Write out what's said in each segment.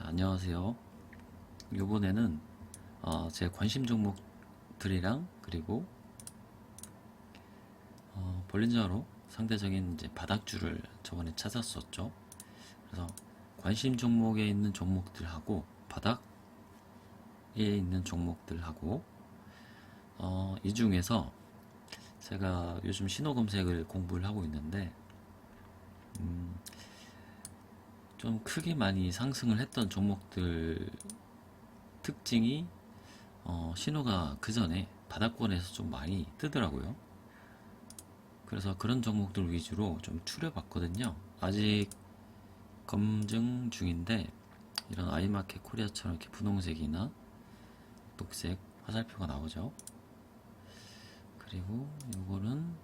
자, 안녕하세요. 요번에는 어, 제 관심 종목들이랑 그리고 어, 볼린저로 상대적인 이제 바닥줄을 저번에 찾았었죠. 그래서 관심 종목에 있는 종목들하고 바닥에 있는 종목들하고 어, 이 중에서 제가 요즘 신호 검색을 공부를 하고 있는데 음, 좀 크게 많이 상승을 했던 종목들 특징이 어, 신호가 그 전에 바닥권에서 좀 많이 뜨더라고요. 그래서 그런 종목들 위주로 좀 추려봤거든요. 아직 검증 중인데 이런 아이마켓 코리아처럼 이렇게 분홍색이나 녹색 화살표가 나오죠. 그리고 이거는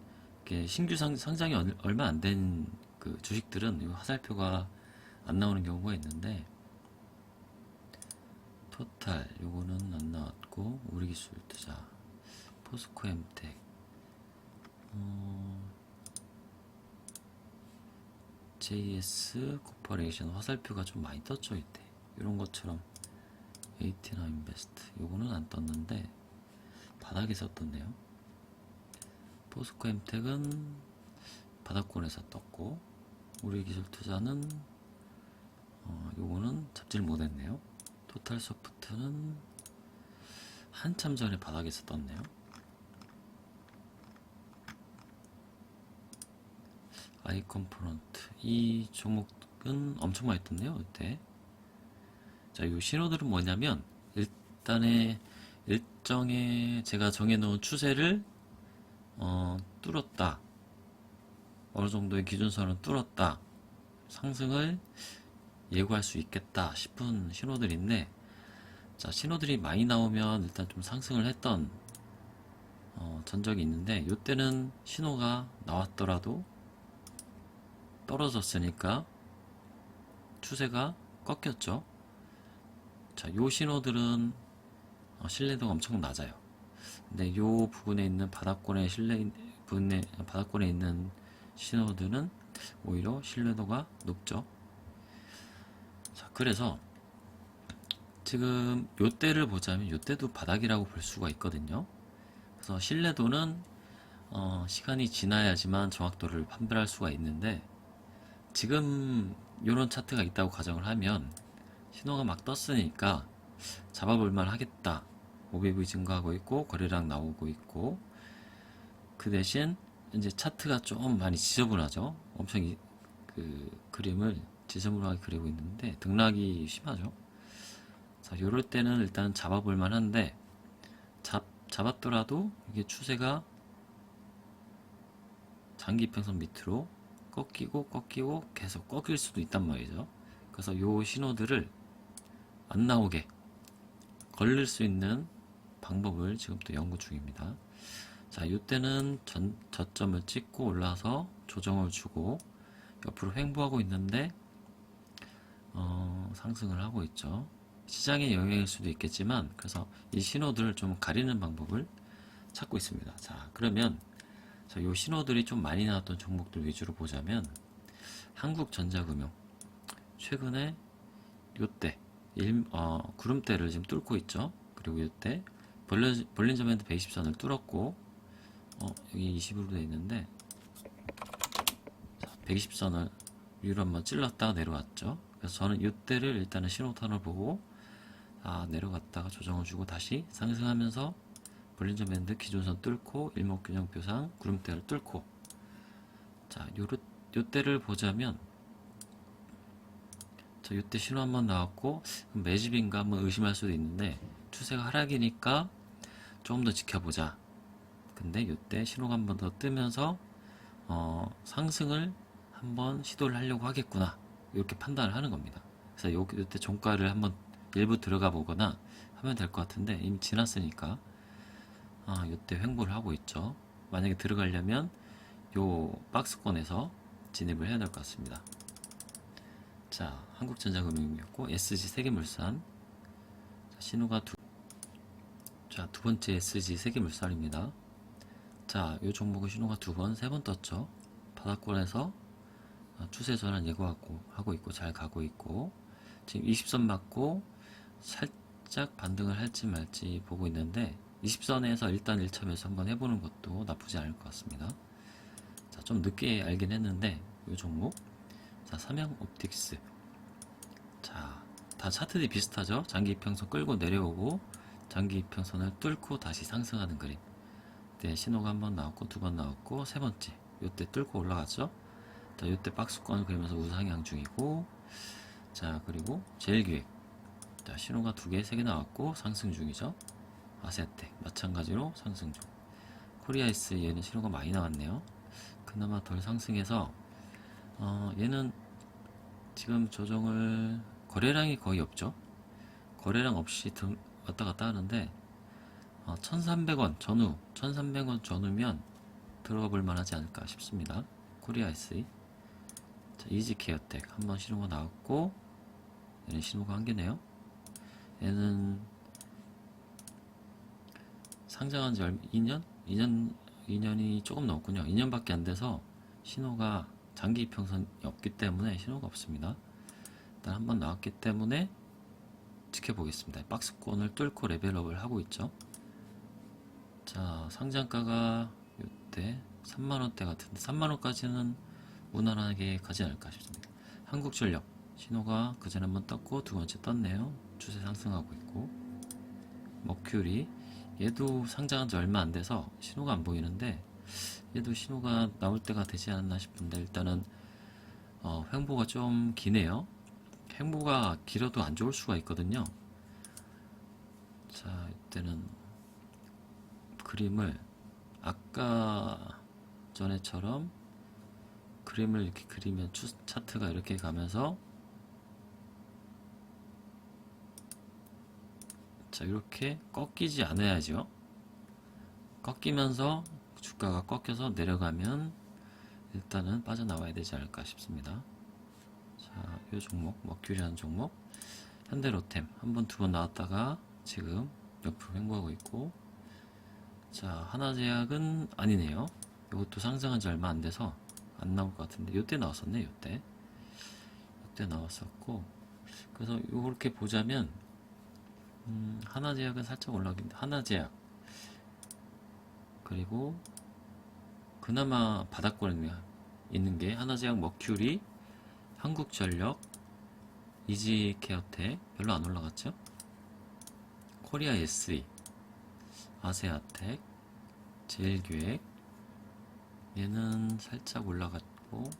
신규 상, 상장이 얼- 얼마 안 된 그 주식들은 이 화살표가 안 나오는 경우가 있는데 토탈 요거는 안 나왔고 우리기술 투자. 포스코 엠텍. 어, JS 코퍼레이션 화살표가 좀 많이 떴죠 이때. 이런 것처럼 에이티나 인베스트 요거는 안 떴는데 바닥에서 떴네요. 포스코 엠텍은 바닥권에서 떴고 우리 기술 투자는 어, 요거는 잡지를 못했네요. 토탈 소프트는 한참 전에 바닥에서 떴네요. 아이 컴포넌트 이 종목은 엄청 많이 떴네요. 이때 자, 이 신호들은 뭐냐면 일단의 일정의 제가 정해놓은 추세를 어, 뚫었다. 어느 정도의 기준선을 뚫었다. 상승을 예고할 수 있겠다 싶은 신호들인데, 자, 신호들이 많이 나오면 일단 좀 상승을 했던, 어, 전적이 있는데, 이때는 신호가 나왔더라도 떨어졌으니까 추세가 꺾였죠. 자, 요 신호들은 어, 신뢰도가 엄청 낮아요. 근데 요 부분에 있는 바닥권의 신뢰, 부분에, 바닥권에 있는 신호들은 오히려 신뢰도가 높죠. 자, 그래서 지금 요 때를 보자면 요 때도 바닥이라고 볼 수가 있거든요. 그래서 신뢰도는 어, 시간이 지나야지만 정확도를 판별할 수가 있는데 지금 요런 차트가 있다고 가정을 하면 신호가 막 떴으니까 잡아볼만 하겠다. OBV 증가하고 있고 거래량 나오고 있고 그 대신 이제 차트가 좀 많이 지저분하죠. 엄청 이, 그 그림을 지저분하게 그리고 있는데 등락이 심하죠. 자, 요럴 때는 일단 잡아볼 만한데 잡 잡았더라도 이게 추세가 장기 이평선 밑으로 꺾이고 꺾이고 계속 꺾일 수도 있단 말이죠. 그래서 요 신호들을 안 나오게 걸릴 수 있는 방법을 지금 또 연구 중입니다. 자, 이때는 전, 저점을 찍고 올라서 조정을 주고 옆으로 횡보하고 있는데 어, 상승을 하고 있죠. 시장의 영향일 수도 있겠지만 그래서 이 신호들을 좀 가리는 방법을 찾고 있습니다. 자, 그러면 자, 요 신호들이 좀 많이 나왔던 종목들 위주로 보자면 한국전자금융 최근에 요때 일, 어, 구름대를 지금 뚫고 있죠. 그리고 이때 볼린, 볼린저 밴드 120선을 뚫었고 어, 여기 20으로 돼 있는데 120선을 위로 한번 찔렀다가 내려왔죠. 그래서 저는 이때를 일단은 신호탄을 보고 아 내려갔다가 조정을 주고 다시 상승하면서 볼린저 밴드 기존선 뚫고 일목균형표상 구름대를 뚫고. 자 요르, 요때를 보자면 자 요때 신호 한번 나왔고 매집인가 한번 의심할 수도 있는데 추세가 하락이니까 조금 더 지켜보자. 근데 이때 신호가 한번 더 뜨면서 어, 상승을 한번 시도를 하려고 하겠구나 이렇게 판단을 하는 겁니다. 그래서 요, 이때 종가를 한번 일부 들어가 보거나 하면 될 것 같은데 이미 지났으니까 아, 이때 횡보를 하고 있죠. 만약에 들어가려면 요 박스권에서 진입을 해야 될 것 같습니다. 자, 한국전자금융이었고 SG 세계물산 자, 신호가 두 자, 두 번째 SG 세계물산입니다. 자, 이 종목은 신호가 두 번, 세 번 떴죠. 바닥권에서 어, 추세 전환 예고하고 하고 있고 잘 가고 있고 지금 20선 맞고 살짝 반등을 할지 말지 보고 있는데 20선에서 일단 1차 매수 한번 해보는 것도 나쁘지 않을 것 같습니다. 자, 좀 늦게 알긴 했는데 이 종목 자, 삼양 옵틱스 자, 다 차트들이 비슷하죠? 장기 이평선 끌고 내려오고 장기 이평선을 뚫고 다시 상승하는 그림 네, 신호가 한 번 나왔고 두 번 나왔고 세 번째 요때 뚫고 올라갔죠? 자, 요때 박스권을 그리면서 우상향 중이고 자, 그리고 제일 기획. 자, 신호가 두 개, 세 개 나왔고 상승 중이죠? 아세텍 마찬가지로 상승 중. 코리아이스 얘는 신호가 많이 나왔네요. 그나마 덜 상승해서 어, 얘는 지금 조정을 거래량이 거의 없죠. 거래량 없이 등, 왔다 갔다 하는데 어, 1300원 전후 1300원 전후면 들어가 볼 만하지 않을까 싶습니다. 코리아이스 자, 이지 케어텍 한번 신호가 나왔고 얘는 신호가 한 개네요 얘는 상장한 지 얼마, 2년? 2년, 2년이 조금 넘었군요. 2년밖에 안 돼서 신호가 장기 이평선이 없기 때문에 신호가 없습니다. 일단 한번 나왔기 때문에 지켜보겠습니다. 박스권을 뚫고 레벨업을 하고 있죠. 자, 상장가가 이때 3만원대 같은데 3만원까지는 무난하게 가지 않을까 싶습니다. 한국전력 신호가 그전에 한번 떴고 두 번째 떴네요. 추세 상승하고 있고 머큐리 얘도 상장한 지 얼마 안 돼서 신호가 안 보이는데 얘도 신호가 나올 때가 되지 않았나 싶은데 일단은 어, 횡보가 좀 기네요. 횡보가 길어도 안 좋을 수가 있거든요. 자, 이때는 그림을 아까 전에처럼 그림을 이렇게 그리면 추, 차트가 이렇게 가면서 자 이렇게 꺾이지 않아야죠. 꺾이면서 주가가 꺾여서 내려가면 일단은 빠져나와야 되지 않을까 싶습니다. 자 이 종목 머큐리라는 종목. 현대로템 한 번 두 번 나왔다가 지금 옆으로 횡보하고 있고. 자 하나제약은 아니네요. 이것도 상승한 지 얼마 안 돼서 안 나올 것 같은데. 요때 나왔었네 요때. 요때 나왔었고 그래서 요렇게 보자면 음, 하나제약은 살짝 올라가긴 하나제약. 그리고 그나마 바닥권에 있는 게 하나제약 머큐리 한국전력 이지케어텍 별로 안 올라갔죠? 코리아 SE 아세아텍 제일기획 얘는 살짝 올라갔고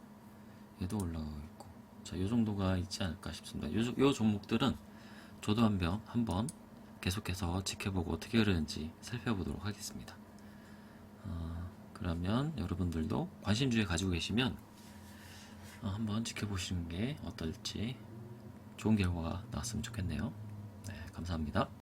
얘도 올라가고 있고 자 요 정도가 있지 않을까 싶습니다 요, 요 종목들은 저도 한번 한번 계속해서 지켜보고 어떻게 흐르는지 살펴보도록 하겠습니다. 어, 그러면 여러분들도 관심주에 가지고 계시면 어, 한번 지켜보시는 게 어떨지 좋은 결과가 나왔으면 좋겠네요. 네, 감사합니다.